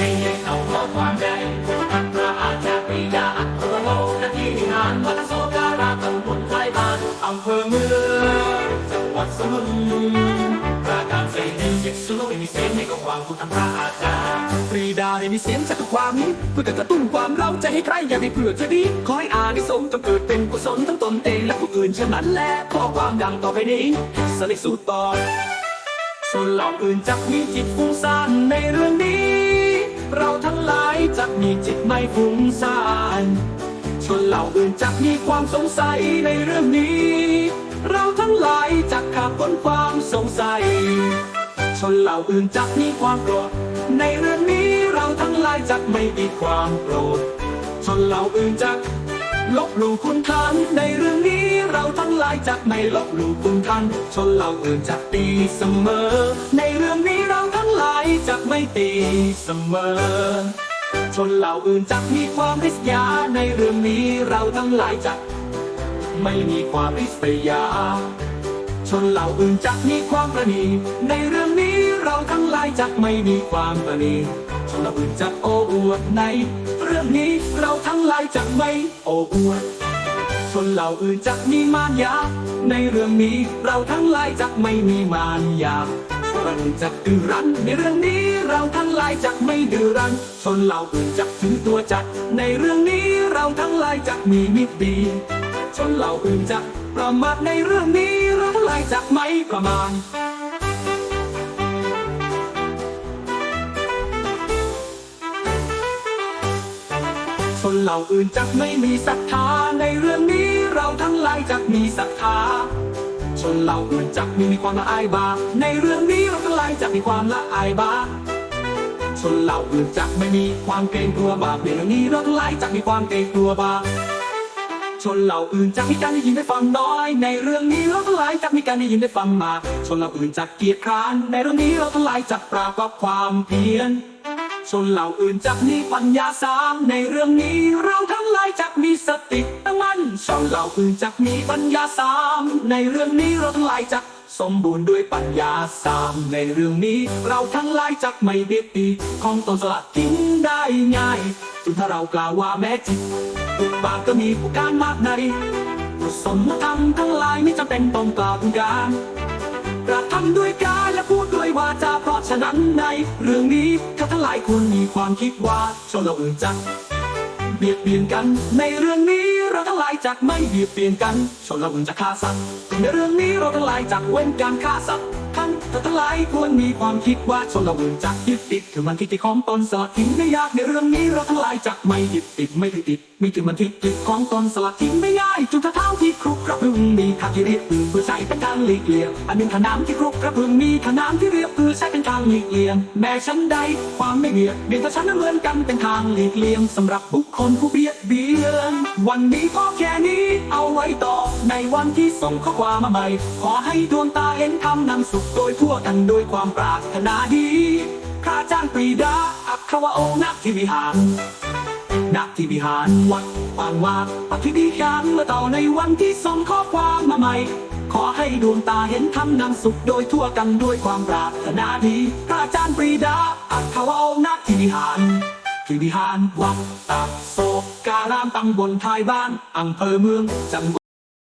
ดีเอาข้อความใดอัตระอาจารย์ปริยาอัตราโลกนาทีงานวัดโซการาตำบลไร่บ้านอำเภอเมืองจังหวัดสมุทรปราการใสนีเด็กสู้โลกไม่มีเสียงในกับความคุณทำพระอาจารย์ปรีดาไม่มีเสียงจากความนี้เพื่อจะกระตุ้นความเล่าใจให้ใครอยากให้เผื่อจะดีขอให้อ่านให้สมจนเกิดเป็นกุศลทั้งตนเองและผู้อื่นเช่นนั้นแลข้อความดังต่อไปนี้สลิกสู่ต่อส่วนเหล่าอื่นจะมีจิตฟุ้งซ่านในเรื่องนี้ เราทั้งหลายจะมีจิตไม่ฟุ้งซ่านส่วนเราอื่นจะมีความสงสัยในเรื่องนี้ เราทั้งหลายจะขาดพ้นความสงสัย ชนเหล่าอื่นจะมีความโกรธในเรื่องนี้เราทั้งหลายจะไม่มีความโกรธชนเหล่าอื่นจะลบหลู่คุณทานในเรื่องนี้ จะไม่ลบหลู่คุณท่าน ชนเราอื่นจะตีเสมอ ในเรื่องนี้เราทั้งหลายจะไม่ตีเสมอ ชนเราอื่นจะมีความริษยา ในเรื่องนี้เราทั้งหลายจะไม่มีความริษยา ชนเหล่าอื่นจะมีความประณีในเรื่องนี้เราทั้งหลายจะไม่มีความประณีชนเหล่าอื่นจะโอ้อวดใน เรื่องนี้เราทั้งหลายจะไม่โอ้อวด นเหล่าอื่นจะมีมารยา ในเรื่องนี้เราทั้งหลายจะไม่มีมารยาเหล่าอื่นจะดื้อรั้นในเรื่องนี้เราทั้งหลายจะไม่ดื้อรั้นชนเหล่าอื่นจะถึงตัวจัด ในเรื่องนี้เราทั้งหลายจะมีมิตรดีชนเหล่าอื่นจะประมาทในเรื่องนี้เราทั้งหลายจะไม่ประมาทชนเหล่าอื่นจะไม่มีศรัทธาในเรื่องนี้ เราทั้งหลายจะมีศรัทธาชนเหล่าอื่นจะไม่มีความละอายบาปในเรื่องนี้เราทั้งหลายจะมีความละอายบาปชนเหล่าอื่นจะไม่มีความเกรงกลัวบาปในเรื่องนี้เราทั้งหลายจะมีความเกรงกลัวบาปชนเหล่าอื่นจะมีการได้ยินได้ฟังน้อย ในเรื่องนี้เราทั้งหลายจะมีการได้ยินได้ฟังมากชนเหล่าอื่นจะเกียจคร้านในเรื่องนี้เราทั้งหลายจะปราบกับความเพียร ชนเหล่าอื่นจะมีปัญญาสามในเรื่องนี้เราทั้งหลายจะมีสติตั้งมั่นชนเหล่าอื่นจะมีปัญญาสามในเรื่องนี้เราทั้งหลายจะสมบูรณ์ด้วยปัญญาสามในเรื่องนี้ เราทั้งหลายจะไม่เบียดตีของตนสลัดทิ้งได้ง่ายจึงถ้าเรากล่าวว่าแม้จิตบุกบาปก็มีผู้การมากในกุศลธรรมทั้งหลายไม่จำเป็นต้องกล่าวถึงการ กระทำด้วยกายและพูดด้วยวาจาเพราะฉะนั้นใน เรื่องนี้ถ้าทั้งหลายควรมีความคิดว่าชนเราอื่นจักเบียดเบียนกัน ในเรื่องนี้เราทั้งหลายจักไม่เบียดเบียนกันชนเราอื่นจะฆ่าสัตว์ในเรื่องนี้เราทั้งหลายจักเว้นการฆ่าสัตว์ ท่านทั้งหลายควรมีความคิดว่าชนเราอื่นจักยึดติดถือมันทิฏฐิของตนสลัดทิ้งไม่ยากในเรื่องนี้เราทั้งหลายจักไม่ยึดติดไม่ถือติดมีถือมันทิฏฐิของตนสลัดทิ้งไม่ง่ายจุดเท้าที่ครุกกระพึงมีทางที่เรียบปืนเพื่อใช้เป็นการหลีกเลี่ยงอันเป็นขนามที่ครุกกระพึงมีขนามที่เรียบเพื่อใช้เป็นทางหลีกเลี่ยงแม้ฉันใดความไม่เบียดเบียนต่อฉันนั้นเหมือนกันเป็นทางหลีกเลี่ยงสำหรับบุคคลผู้เบียดเบียนวันนี้พอแค่นี้เอาไว้ต่อในวันที่ส่งข้อความมาใหม่ขอให้ดวงตาเห็นธรรมนำสุขโดยทั่วกันโดยความปรารถนาดีข้าจ้างปรีดาอัครวะโอนักที่วิหารณที่วิหารวัดปางวาปฏิบิยานเมื่อต่อในวันที่ส่งข้อความมาใหม่ ขอให้ดวงตาเห็นธรรมนำสุขโดยทั่วกันด้วยความปรารถนาดีพระอาจารย์ปรีดาอัครวะโอนักที่วิหารที่วิหารวัดตากโศกการามตำบลท้ายบ้านอำเภอเมืองจังหวัด